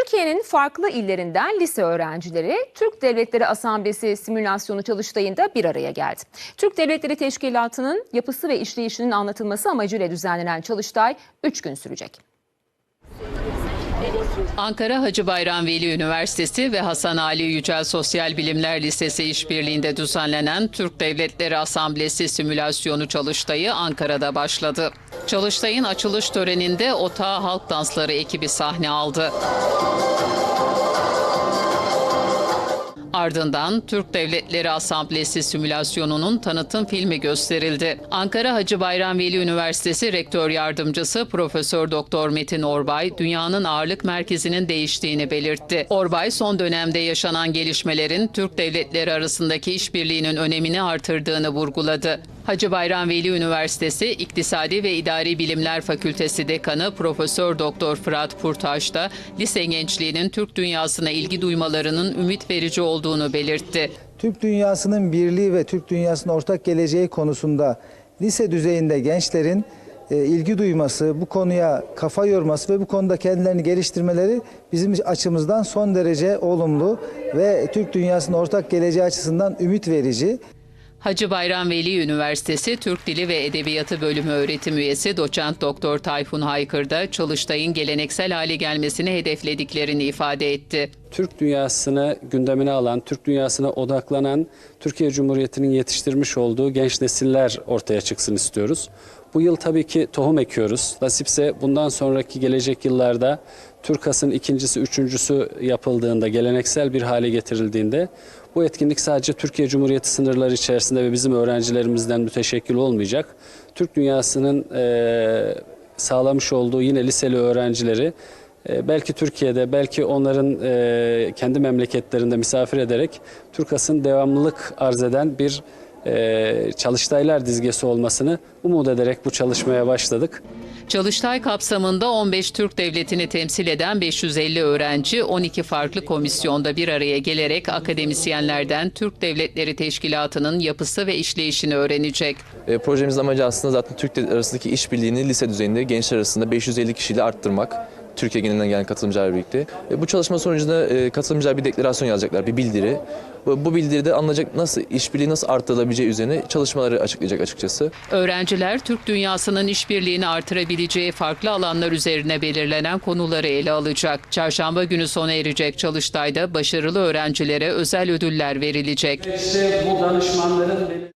Türkiye'nin farklı illerinden lise öğrencileri Türk Devletleri Asamblesi simülasyonu çalıştayında bir araya geldi. Türk Devletleri Teşkilatı'nın yapısı ve işleyişinin anlatılması amacıyla düzenlenen çalıştay 3 gün sürecek. Ankara Hacı Bayram Veli Üniversitesi ve Hasan Ali Yücel Sosyal Bilimler Lisesi işbirliğinde düzenlenen Türk Devletleri Asamblesi simülasyonu çalıştayı Ankara'da başladı. Çalıştayın açılış töreninde Otağı Halk Dansları ekibi sahne aldı. Ardından Türk Devletleri Asamblesi simülasyonunun tanıtım filmi gösterildi. Ankara Hacı Bayram Veli Üniversitesi Rektör Yardımcısı Profesör Doktor Metin Orbay, dünyanın ağırlık merkezinin değiştiğini belirtti. Orbay, son dönemde yaşanan gelişmelerin Türk devletleri arasındaki işbirliğinin önemini artırdığını vurguladı. Hacı Bayram Veli Üniversitesi İktisadi ve İdari Bilimler Fakültesi Dekanı Profesör Doktor Fırat Purtaş da lise gençliğinin Türk dünyasına ilgi duymalarının ümit verici olduğunu belirtti. Türk dünyasının birliği ve Türk dünyasının ortak geleceği konusunda lise düzeyinde gençlerin e, ilgi duyması, bu konuya kafa yorması ve bu konuda kendilerini geliştirmeleri bizim açımızdan son derece olumlu ve Türk dünyasının ortak geleceği açısından ümit verici. Hacı Bayram Veli Üniversitesi Türk Dili ve Edebiyatı Bölümü öğretim üyesi doçent doktor Tayfun Haykır da çalıştayın geleneksel hale gelmesini hedeflediklerini ifade etti. Türk dünyasını gündemine alan, Türk dünyasına odaklanan Türkiye Cumhuriyeti'nin yetiştirmiş olduğu genç nesiller ortaya çıksın istiyoruz. Bu yıl tabii ki tohum ekiyoruz. Nasipse bundan sonraki gelecek yıllarda TÜRKAS'ın ikincisi, üçüncüsü yapıldığında, geleneksel bir hale getirildiğinde bu etkinlik sadece Türkiye Cumhuriyeti sınırları içerisinde ve bizim öğrencilerimizden müteşekkil olmayacak. Türk dünyasının eee, sağlamış olduğu yine liseli öğrencileri e, belki Türkiye'de, belki onların e, kendi memleketlerinde misafir ederek TÜRKAS'ın devamlılık arz eden bir e, çalıştaylar dizgesi olmasını umut ederek bu çalışmaya başladık. Çalıştay kapsamında 15 Türk devletini temsil eden 550 öğrenci 12 farklı komisyonda bir araya gelerek akademisyenlerden Türk Devletleri Teşkilatı'nın yapısı ve işleyişini öğrenecek. E, projemizin amacı aslında zaten Türk arasındaki işbirliğini lise düzeyinde gençler arasında 550 kişiyle arttırmak. Türkiye genelinden gelen katılımcılarla birlikte. E, bu çalışma sonucunda e, katılımcılar bir deklarasyon yazacaklar, bir bildiri. Bu, bu bildiride anlayacak nasıl işbirliği nasıl arttırılabileceği üzerine çalışmaları açıklayacak açıkçası. Öğrenciler Türk dünyasının işbirliğini artırabileceği farklı alanlar üzerine belirlenen konuları ele alacak. Çarşamba günü sona erecek çalıştayda başarılı öğrencilere özel ödüller verilecek. İşte bu danışmanların